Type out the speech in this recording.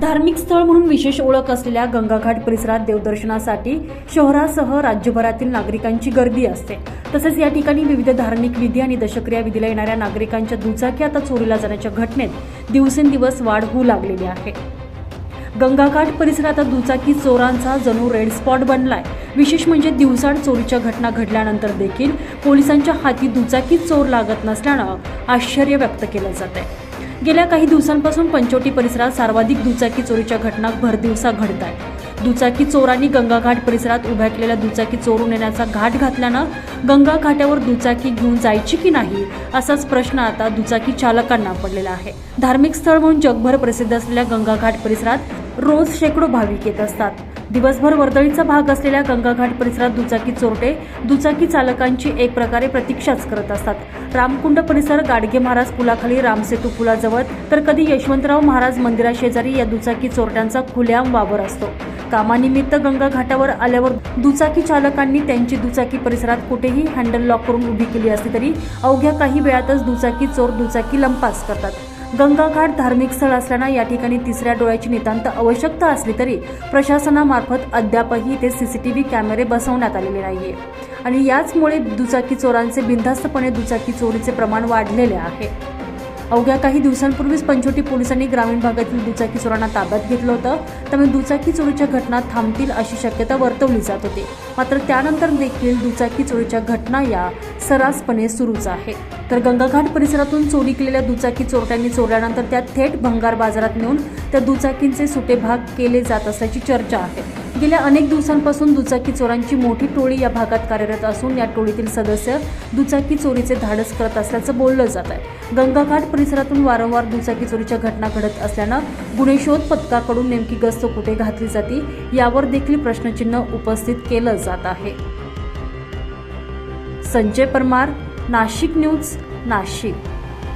धार्मिक स्थळ म्हणून विशेष ओळख असलेल्या गंगाघाट परिसरात देवदर्शनासाठी शहरासह राज्यभरातील नागरिकांची गर्दी असते. तसेच या ठिकाणी विविध धार्मिक विधी आणि दशक्रिया विधीला येणाऱ्या नागरिकांच्या दुचाकी आता चोरीला जाण्याच्या घटनेत दिवसेंदिवस वाढ होऊ लागलेली आहे. गंगाघाट परिसरात दुचाकी चोरांचा जणू रेड स्पॉट बनलाय. विशेष म्हणजे दिवसाड चोरीच्या घटना घडल्यानंतर देखील पोलिसांच्या हाती दुचाकी चोर लागत नसल्यानं आश्चर्य व्यक्त केलं जात आहे गेल्या काही दिवसांपासून पंचवटी परिसरात सर्वाधिक दुचाकी चोरीच्या घटना भरदिवसा घडत आहेत. दुचाकी चोरांनी गंगाघाट परिसरात उभ्या केलेल्या दुचाकी चोरून येण्याचा घाट घातल्यानं गंगा घाटावर दुचाकी घेऊन जायची की नाही असाच प्रश्न आता दुचाकी चालकांना पडलेला आहे. धार्मिक स्थळ म्हणून जगभर प्रसिद्ध असलेल्या गंगाघाट परिसरात रोज शेकडो भाविक येत असतात. दिवसभर वर्दळीचा भाग असलेल्या गंगाघाट परिसरात दुचाकी चोरटे दुचाकी चालकांची एक प्रकारे प्रतीक्षाच करत असतात. रामकुंड परिसर गाडगे महाराज पुलाखाली रामसेतू पुलाजवळ. तर कधी यशवंतराव महाराज मंदिराशेजारी या दुचाकी चोरट्यांचा खुलेआम वावर असतो. कामानिमित्त गंगा घाटावर आल्यावर दुचाकी चालकांनी त्यांची दुचाकी परिसरात कुठेही हँडल लॉक करून उभी केली असली तरी अवघ्या काही वेळातच दुचाकी चोर दुचाकी लंपास करतात. गंगाघाट धार्मिक स्थळ असल्यानं या ठिकाणी तिसऱ्या डोळ्याची नितांत आवश्यकता असली तरी प्रशासनामार्फत अद्यापही ते सीसीटीव्ही कॅमेरे बसवण्यात आलेले नाहीये. आणि याचमुळे दुचाकी चोरांचे बिनधास्तपणे दुचाकी चोरीचे प्रमाण वाढलेले आहे. अवघ्या काही दिवसांपूर्वीच पंचवटी पोलिसांनी ग्रामीण भागातील दुचाकी चोरांना ताब्यात घेतलं होतं. त्यामुळे दुचाकी चोरीच्या घटना थांबतील अशी शक्यता वर्तवली जात होती. मात्र त्यानंतर देखील दुचाकी चोरीच्या घटना या सर्रासपणे सुरूच आहे. तर गंगाघाट परिसरातून चोरी केलेल्या दुचाकी चोरट्यांनी चोरल्यानंतर त्या थेट भंगार बाजारात नेऊन त्या दुचाकींचे सुटे भाग केले जात असल्याची चर्चा आहे. गेल्या अनेक दिवसांपासून दुचाकी चोरांची मोठी टोळी या भागात कार्यरत असून या टोळीतील सदस्य दुचाकी चोरीचे धाडस करत असल्याचं बोललं जात आहे. गंगाघाट परिसरातून वारंवार दुचाकी चोरीच्या घटना घडत असल्यानं गुन्हे शोध पथकाकडून नेमकी गस्त कुठे घातली जाते यावर देखील प्रश्नचिन्ह उपस्थित केलं जात आहे. संजय परमार नाशिक न्यूज नाशिक.